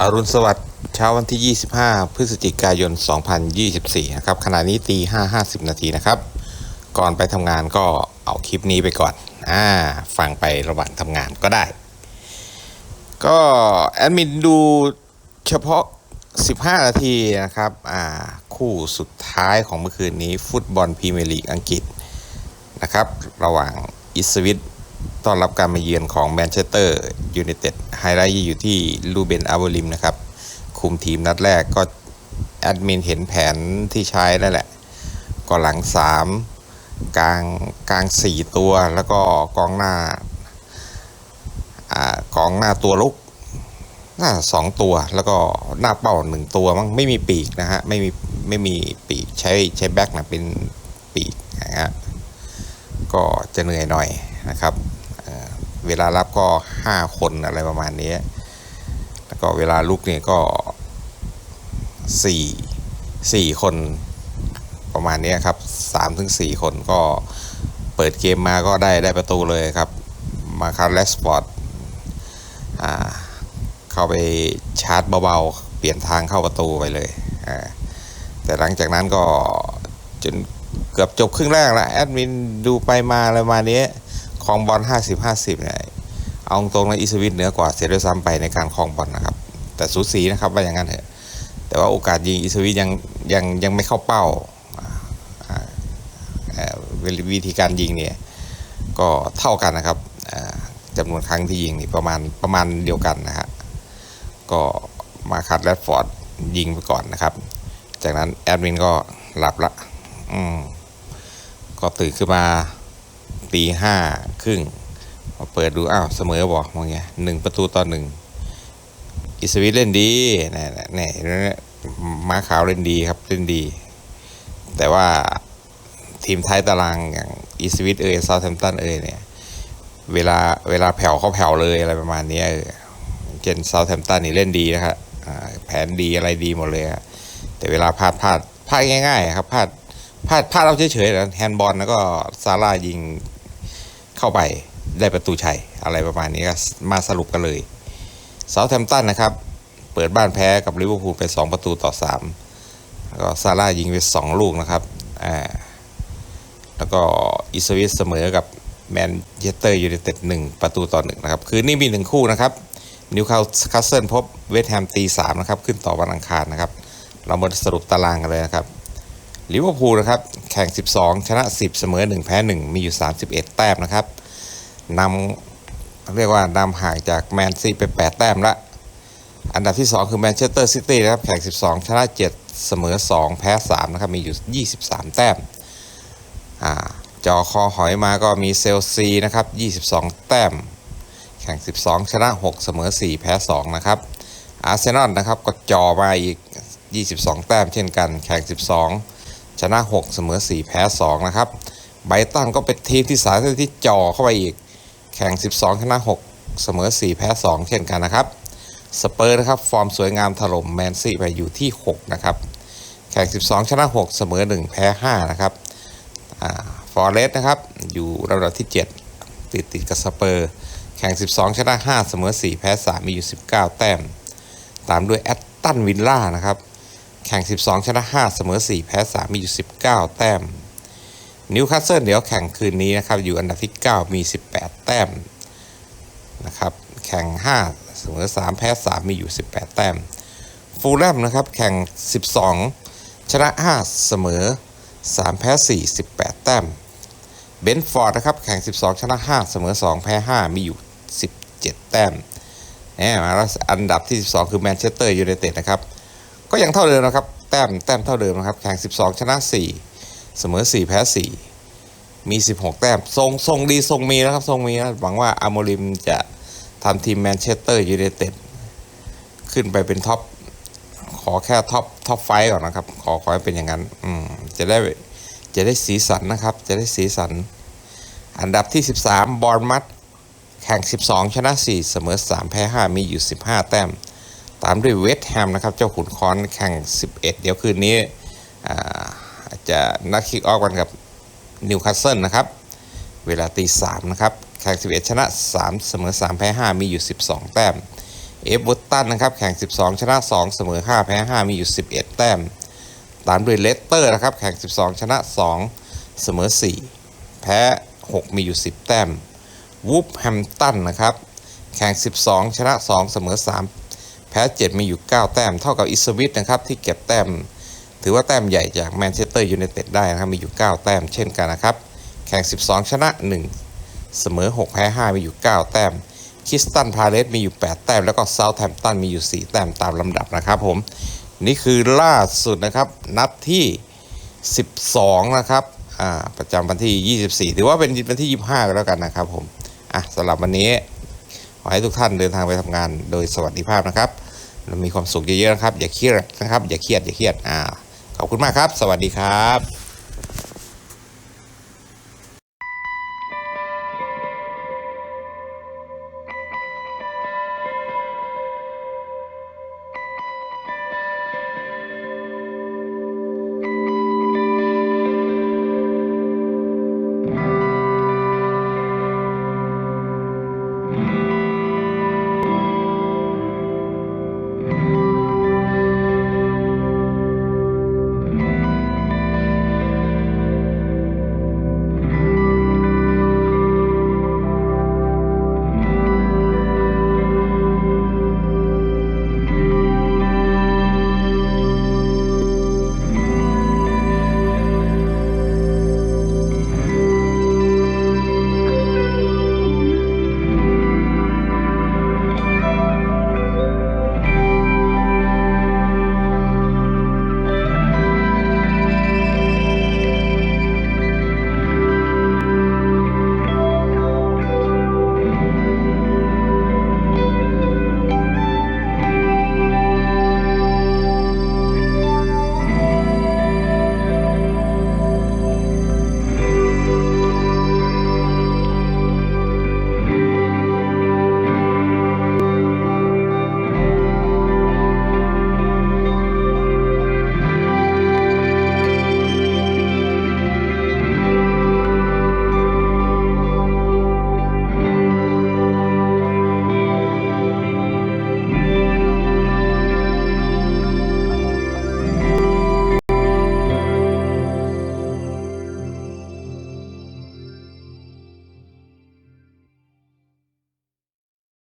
อรุณสวัสดิ์เช้าวันที่ 25 พฤศจิกายน 2024 นะครับขณะนี้ตี5 50 นาทีนะครับ ก่อนไปทำงานก็เอาคลิปนี้ไปก่อน อ่า ฟังไประหว่างทำงานก็ได้ ก็แอดมินดูเฉพาะ 15 นาทีนะครับ อ่า คู่สุดท้ายของเมื่อคืนนี้ ฟุตบอลพรีเมียร์ลีกอังกฤษนะครับ ระหว่างอิสวิต ต้อนรับการมาเยือนของแมนเชสเตอร์ยูไนเต็ดไฮไลท์อยู่ที่ลูเบนอาร์โบลิมนะครับ คุมทีมนัดแรกก็แอดมินเห็นแผนที่ใช้นั่นแหละ ก็หลัง 3 กลางกลาง 4 ตัวแล้วก็กองหน้าอ่ากองหน้าตัวลุกหน้าสองตัวแล้วก็หน้าเป้าหนึ่งตัวมั้งไม่มีปีกนะฮะไม่มีไม่มีปีกใช้ใช้แบ็กนะเป็นปีกนะฮะก็จะเหนื่อยหน่อยนะครับ เวลารับก็ 5 คนอะไรประมาณนี้ แล้วก็เวลาลุกเนี่ยก็ 4 4 คนประมาณนี้ครับ3ถึง4คนก็เปิดเกมมาก็ได้ได้ประตูเลยครับ มาคาร์เลสปอร์ตเข้าไปชาร์จเบาๆ เปลี่ยนทางเข้าประตูไปเลย แต่หลังจากนั้นก็จนเกือบจบครึ่งแรกแล้วแอดมินดูไปมาอะไรมาเนี้ย ครองบอล50 50เนี่ยเอาตรงๆนอิสวิตเหนือกว่าเสียด้วยซ้ำไปในการครองบอลนะครับ แต่สูสีนะครับว่าอย่างนั้นเถอะแต่ว่าโอกาสยิงอิสวิตยังยังยังไม่เข้าเป้าวิธีการยิงเนี่ยก็เท่ากันนะครับจำนวนครั้งที่ยิงนี่ประมาณประมาณเดียวกันนะฮะก็มาคัดแรดฟอร์ดยิงไปก่อนนะครับ จากนั้นแอดมินก็หลับละ อืม ก็ตื่นขึ้นมา ตีห้าครึ่งมาเปิดดูอ้าวเสมอบอกมองไงหนึ่งประตูต่อหนึ่งอิสวิตเล่นดีแน่แน่แน่ม้าขาวเล่นดีครับเล่นดี แต่ว่าทีมท้ายตารางอย่างอิสวิตเอยซา u แ h มตันเอยเนี่ยเวลาเวลาแผ่วเขาแผ่วเลยอะไรประมาณนี้เออเจนซา u แ h มตันนี่เล่นดีนะครับแผนดีอะไรดีหมดเลยแต่เวลาพลาดพลาดพลาดง่าย ๆ ครับพลาดพลาดพลาดเอาเฉยๆนะแฮนด์บอลแล้วก็ซาร่ายิง เข้าไปได้ประตูชัย อะไรประมาณนี้ก็มาสรุปกันเลยเซาแ h มตันนะครับ เปิดบ้านแพ้กับลิเวอร์พูลไป 2 ประตูต่อ3แล้วก็ซาร่ายิงไป 2 ลูกนะครับอ่าแล้วก็อิสวิสเสมอกับแมนเชสเตอร์ยูไนเต็ด1ประตูต่อ1นะครับ คืนนี้มี1คู่นะครับนิวคาสคัสเซิลพบเวสต์แฮมตี3นะครับ ขึ้นต่อวันอังคารนะครับ เรามาสรุปตารางกันเลยนะครับ ลิเวอร์พูลนะครับแข่ง 12 ชนะ 10 เสมอ 1 แพ้ 1 มีอยู่ 31 แต้มนะครับนำเรียกว่านำห่างจากแมนซีไป 8 แต้มละ อันดับที่ 2 คือแมนเชสเตอร์ซิตี้นะครับแข่ง 12 ชนะ 7 เสมอ 2 แพ้ 3 นะครับ มีอยู่ 23 แต้มอ่าจอคอหอยมาก็มีเซลซีนะครับ 22 แต้ม แข่ง 12 ชนะ 6 เสมอ 4 แพ้ 2 นะครับ อาร์เซนอลนะครับก็จอมาอีก 22 แต้มเช่นกัน แข่ง 12 ชนะ 6 เสมอ 4 แพ้ 2 นะครับ ไบตันก็เป็นทีมที่สามที่จ่อเข้าไปอีก แข่ง 12 ชนะ 6 เสมอ 4 แพ้ 2 เช่นกันนะครับ สเปอร์นะครับ ฟอร์มสวยงามถล่มแมนซีไปอยู่ที่ 6 นะครับ แข่ง 12 ชนะ 6 เสมอ 1 แพ้ 5 นะครับฟอร์เรสนะครับ อยู่ระดับที่ 7 ติดติดกับสเปอร์ แข่ง 12 ชนะ 5 เสมอ 4 แพ้ 3 มีอยู่ 19 แต้ม ตามด้วยแอตตันวิลล่านะครับ แข่ง 12 ชนะ 5 เสมอ 4 แพ้ 3 มีอยู่ 19 แต้ม นิวคาสเซิลเดี๋ยวแข่งคืนนี้นะครับ อยู่อันดับที่ 9 มี 18 แต้มนะครับ แข่ง 5 เสมอ 3 แพ้ 3 มีอยู่ 18 แต้ม ฟูลแลมนะครับ แข่ง 12 ชนะ 5 เสมอ 3 แพ้ 4 18 แต้ม เบนฟอร์ดนะครับ แข่ง 12 ชนะ 5 เสมอ 2 แพ้ 5 มีอยู่ 17 แต้มแหมมาแล้วอันดับที่ 12 คือแมนเชสเตอร์ยูไนเต็ดนะครับ ก็ยังเท่าเดิมนะครับ แต้มแต้มเท่าเดิมนะครับ แข่ง 12 ชนะ 4 เสมอ 4 แพ้ 4 มี 16 แต้มทรงทรงดีทรงมีนะครับทรงมีนะหวังว่าอาโมริมจะทำทีมแมนเชสเตอร์ยูไนเต็ดขึ้นไปเป็นท็อปขอแค่ท็อปท็อปไฟก่อนนะครับ ขอขอให้เป็นอย่างนั้นอืมจะได้จะได้สีสันนะครับ จะได้สีสัน อันดับที่ 13 บอลมัดแข่ง 12 ชนะ 4 เสมอ 3 แพ้ 5 มีอยู่ 15 แต้ม ตามด้วยเวสต์แฮมนะครับ เจ้าขุนคอนแข่ง 11 เดี๋ยวคืนนี้อาจะนัดคิกออฟกันกับนิวคาสเซิลนะครับ เวลาตี3นะครับ แข่ง 11 ชนะ 3 เสมอ 3 แพ้ 5 มีอยู่ 12 แต้ม เอฟเวอร์ตันนะครับ แข่ง 12 ชนะ 2 เสมอ 5 แพ้ 5 มีอยู่ 11 แต้ม ตามด้วยเลสเตอร์นะครับ แข่ง 12 ชนะ 2 เสมอ 4 แพ้ 6 มีอยู่ 10 แต้ม วูฟแฮมตันนะครับ แข่ง 12 ชนะ 2 เสมอ 3 พ้ 7 มีอยู่ 9 แต้ม เท่ากับอิสวิตนะครับที่เก็บแต้ม ถือว่าแต้มใหญ่จากแมนเชสเตอร์ยูไนเต็ดได้นะครับมีอยู่ 9 แต้มเช่นกันนะครับ แข่ง 12 ชนะ 1 เสมอ 6 แพ้ 5 มีอยู่ 9 แต้มคิสตันพาเลสมีอยู่ 8 แต้ม แล้วก็เซาท์แฮมป์ตันมีอยู่ 4 แต้มตามลำดับนะครับผม นี่คือล่าสุดนะครับ นัดที่ 12 นะครับประจำวันที่ 24 ถือว่าเป็นวันที่ 25 แล้วกันนะครับผม อะสำหรับวันนี้ ขอให้ทุกท่านเดินทางไปทำงานโดยสวัสดิภาพนะครับ มีความสุขเยอะๆนะครับ อย่าเครียดนะครับ อย่าเครียดอย่าเครียดอ่าขอบคุณมากครับ สวัสดีครับ